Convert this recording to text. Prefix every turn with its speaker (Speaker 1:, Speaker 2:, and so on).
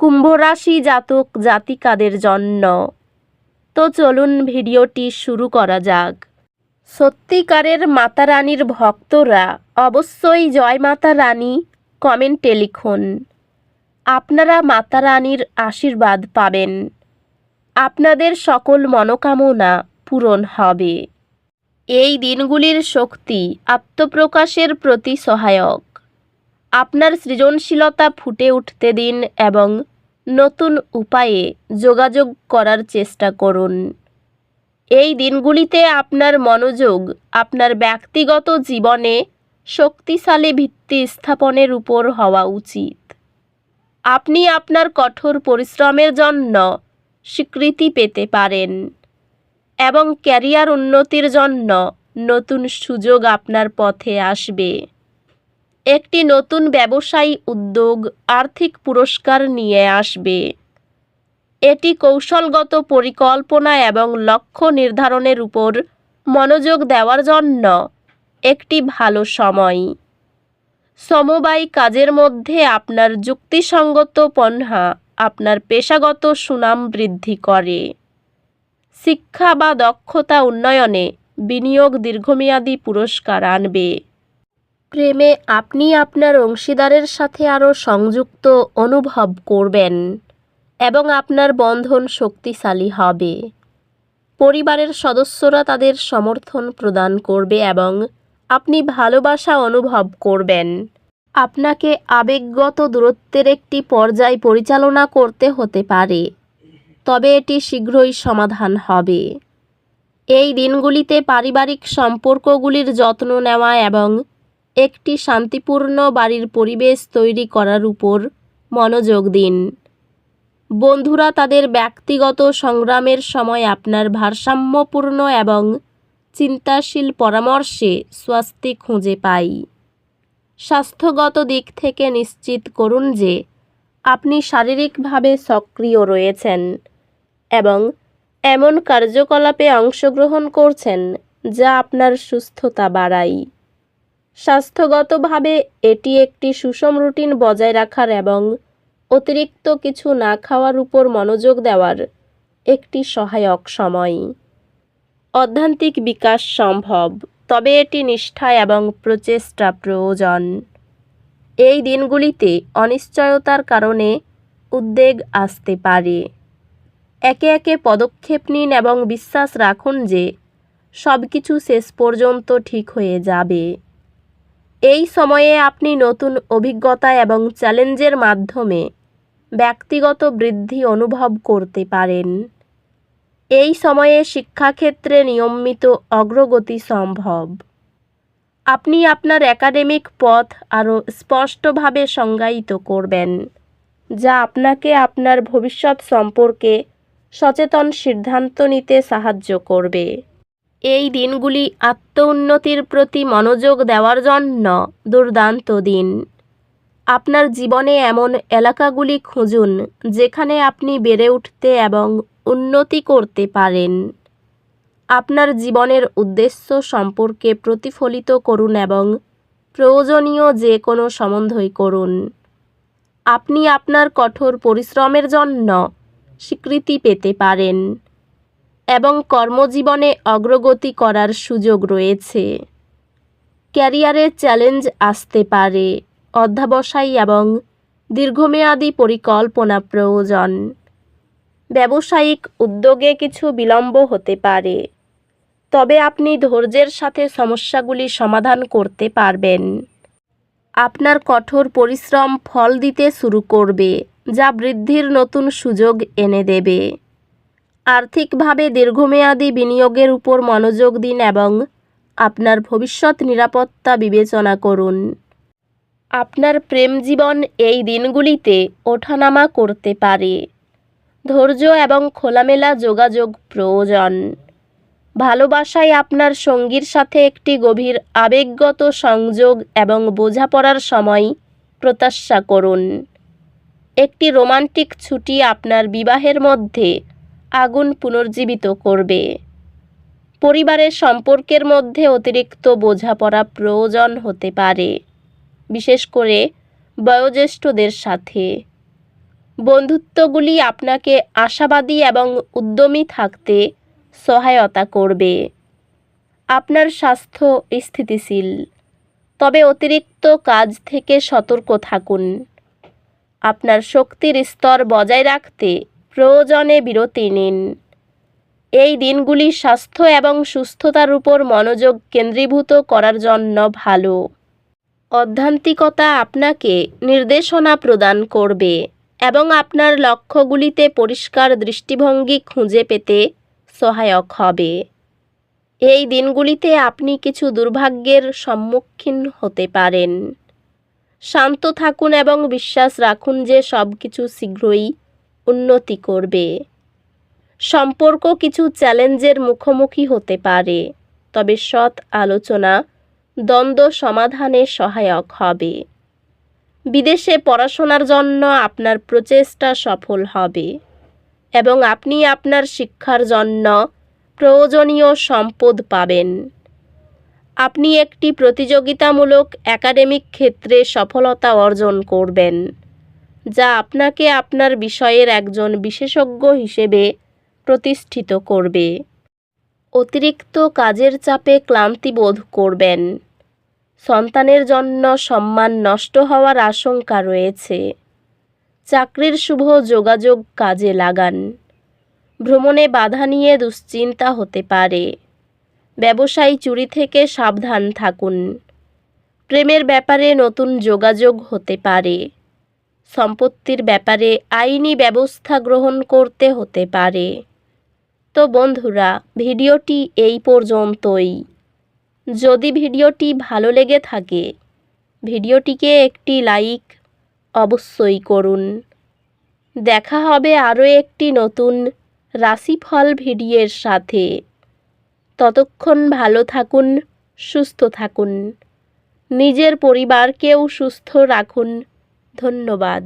Speaker 1: কুম্ভ রাশি জাতক জাতিকাদের জন্য। তো চলুন ভিডিওটি শুরু করা যাক। সত্যিকারের মাতা রানীর ভক্তরা অবশ্যই জয় মাতা রানী কমেন্টে লিখুন। আপনারা মাতা রানীর আশীর্বাদ পাবেন। আপনাদের সকল মনোকামনা পূরণ হবে। এই দিনগুলির শক্তি আত্মপ্রকাশের প্রতি সহায়ক। আপনার সৃজনশীলতা ফুটে উঠতে দিন এবং নতুন উপায়ে যোগাযোগ করার চেষ্টা করুন। এই দিনগুলিতে আপনার মনোযোগ আপনার ব্যক্তিগত জীবনে শক্তিশালী ভিত্তি স্থাপনের উপর হওয়া উচিত। আপনি আপনার কঠোর পরিশ্রমের জন্য স্বীকৃতি পেতে পারেন এবং ক্যারিয়ার উন্নতির জন্য নতুন সুযোগ আপনার পথে আসবে। একটি নতুন ব্যবসায়ী উদ্যোগ আর্থিক পুরস্কার নিয়ে আসবে। এটি কৌশলগত পরিকল্পনা এবং লক্ষ্য নির্ধারণের উপর মনোযোগ দেওয়ার জন্য একটি ভালো সময়। সমবায় কাজের মধ্যে আপনার যুক্তিসঙ্গত পণ্যা আপনার পেশাগত সুনাম বৃদ্ধি করে। শিক্ষা বা দক্ষতা উন্নয়নে বিনিয়োগ দীর্ঘমেয়াদী পুরস্কার আনবে। প্রেমে আপনি আপনার অংশীদারের সাথে আরও সংযুক্ত অনুভব করবেন এবং আপনার বন্ধন শক্তিশালী হবে। পরিবারের সদস্যরা তাদের সমর্থন প্রদান করবে এবং আপনি ভালোবাসা অনুভব করবেন। আপনাকে আবেগগত দূরত্বের একটি পর্যায় পরিচালনা করতে হতে পারে, তবে এটি শীঘ্রই সমাধান হবে। এই দিনগুলিতে পারিবারিক সম্পর্কগুলির যত্ন নেওয়া এবং একটি শান্তিপূর্ণ বাড়ির পরিবেশ তৈরি করার উপর মনোযোগ দিন। বন্ধুরা, তাদের ব্যক্তিগত সংগ্রামের সময় আপনার ভারসাম্যপূর্ণ এবং চিন্তাশীল পরামর্শে স্বস্তি খুঁজে পাই। স্বাস্থ্যগত দিক থেকে নিশ্চিত করুন যে আপনি শারীরিকভাবে সক্রিয় রয়েছেন এবং এমন কার্যকলাপে অংশগ্রহণ করছেন যা আপনার সুস্থতা বাড়ায়। স্বাস্থ্যগতভাবে এটি একটি সুষম রুটিন বজায় রাখার এবং অতিরিক্ত কিছু না খাওয়ার উপর মনোযোগ দেওয়ার একটি সহায়ক সময়। অধ্যান্তিক বিকাশ সম্ভব, তবে এটি নিষ্ঠা এবং প্রচেষ্টা প্রয়োজন। এই দিনগুলিতে অনিশ্চয়তার কারণে উদ্বেগ আসতে পারে। একে একে পদক্ষেপ নিন এবং বিশ্বাস রাখুন যে সব কিছু শেষ পর্যন্ত ঠিক হয়ে যাবে। এই সময়ে আপনি নতুন অভিজ্ঞতা এবং চ্যালেঞ্জের মাধ্যমে ব্যক্তিগত বৃদ্ধি অনুভব করতে পারেন। এই সময়ে শিক্ষাক্ষেত্রে নিয়মিত অগ্রগতি সম্ভব। আপনি আপনার একাডেমিক পথ আরও স্পষ্টভাবে সংজ্ঞায়িত করবেন, যা আপনাকে আপনার ভবিষ্যৎ সম্পর্কে সচেতন সিদ্ধান্ত নিতে সাহায্য করবে। এই দিনগুলি আত্ম উন্নতির প্রতি মনোযোগ দেওয়ার জন্য দুর্দান্ত দিন। আপনার জীবনে এমন এলাকাগুলি খুঁজুন যেখানে আপনি বেড়ে উঠতে এবং উন্নতি করতে পারেন। আপনার জীবনের উদ্দেশ্য সম্পর্কে প্রতিফলিত করুন এবং প্রয়োজনীয় যে কোনো সম্বন্ধই করুন। আপনি আপনার কঠোর পরিশ্রমের জন্য স্বীকৃতি পেতে পারেন। এবং কর্মজীবনে অগ্রগতি করার সুযোগ রয়েছে। ক্যারিয়ারে চ্যালেঞ্জ আসতে পারে, অধ্যাবসায়ী এবং দীর্ঘমেয়াদী পরিকল্পনা প্রয়োজন। ব্যবসায়িক উদ্যোগে কিছু বিলম্ব হতে পারে, তবে আপনি ধৈর্যের সাথে সমস্যাগুলি সমাধান করতে পারবেন। আপনার কঠোর পরিশ্রম ফল দিতে শুরু করবে, যা বৃদ্ধির নতুন সুযোগ এনে দেবে। আর্থিকভাবে দীর্ঘমেয়াদী বিনিয়োগের উপর মনোযোগ দিন এবং আপনার ভবিষ্যৎ নিরাপত্তা বিবেচনা করুন। আপনার প্রেম জীবন এই দিনগুলিতে ওঠানামা করতে পারে। ধৈর্য এবং খোলামেলা যোগাযোগ প্রয়োজন। ভালোবাসায় আপনার সঙ্গীর সাথে একটি গভীর আবেগগত সংযোগ এবং বোঝাপড়ার সময় প্রত্যাশা করুন। একটি রোমান্টিক ছুটি আপনার বিবাহের মধ্যে আগুন পুনর্জীবিত করবে। পরিবারের সম্পর্কের মধ্যে অতিরিক্ত বোঝাপড়া প্রয়োজন হতে পারে, বিশেষ করে বয়োজ্যেষ্ঠদের সাথে। বন্ধুত্বগুলি আপনাকে আশাবাদী এবং উদ্যমী থাকতে সহায়তা করবে। আপনার স্বাস্থ্য স্থিতিশীল, তবে অতিরিক্ত কাজ থেকে সতর্ক থাকুন। আপনার শক্তির স্তর বজায় রাখতে প্রয়োজনে বিরতি নিন। এই দিনগুলি স্বাস্থ্য এবং সুস্থতার উপর মনোযোগ কেন্দ্রীভূত করার জন্য ভালো। অধ্যান্তিকতা আপনাকে নির্দেশনা প্রদান করবে এবং আপনার লক্ষ্যগুলিতে পরিষ্কার দৃষ্টিভঙ্গি খুঁজে পেতে সহায়ক হবে। এই দিনগুলিতে আপনি কিছু দুর্ভাগ্যের সম্মুখীন হতে পারেন। শান্ত থাকুন এবং বিশ্বাস রাখুন যে সব কিছু শীঘ্রই উন্নতি করবে। সম্পর্ক কিছু চ্যালেঞ্জের মুখোমুখি হতে পারে, তবে সৎ আলোচনা দ্বন্দ্ব সমাধানে সহায়ক হবে। বিদেশে পড়াশোনার জন্য আপনার প্রচেষ্টা সফল হবে এবং আপনি আপনার শিক্ষার জন্য প্রয়োজনীয় সম্পদ পাবেন। আপনি একটি প্রতিযোগিতামূলক একাডেমিক ক্ষেত্রে সফলতা অর্জন করবেন। যা আপনাকে আপনার বিষয়ের একজন বিশেষজ্ঞ হিসেবে প্রতিষ্ঠিত করবে। অতিরিক্ত কাজের চাপে ক্লান্তি বোধ করবেন। সন্তানের জন্য সম্মান নষ্ট হওয়ার আশঙ্কা রয়েছে। চাকরির শুভ যোগাযোগ কাজে লাগান। ভ্রমণে বাধা নিয়ে দুশ্চিন্তা হতে পারে। ব্যবসায়ী চুরি থেকে সাবধান থাকুন। প্রেমের ব্যাপারে নতুন যোগাযোগ হতে পারে। সম্পত্তির ব্যাপারে আইনি ব্যবস্থা গ্রহণ করতে হতে পারে। তো বন্ধুরা, ভিডিওটি এই পর্যন্তই। যদি ভিডিওটি ভালো লেগে থাকে, ভিডিওটিকে একটি লাইক অবশ্যই করুন। দেখা হবে আরও একটি নতুন রাশিফল ভিডিওর সাথে। ততক্ষণ ভালো থাকুন, সুস্থ থাকুন। নিজের পরিবারকেও সুস্থ রাখুন। ধন্যবাদ।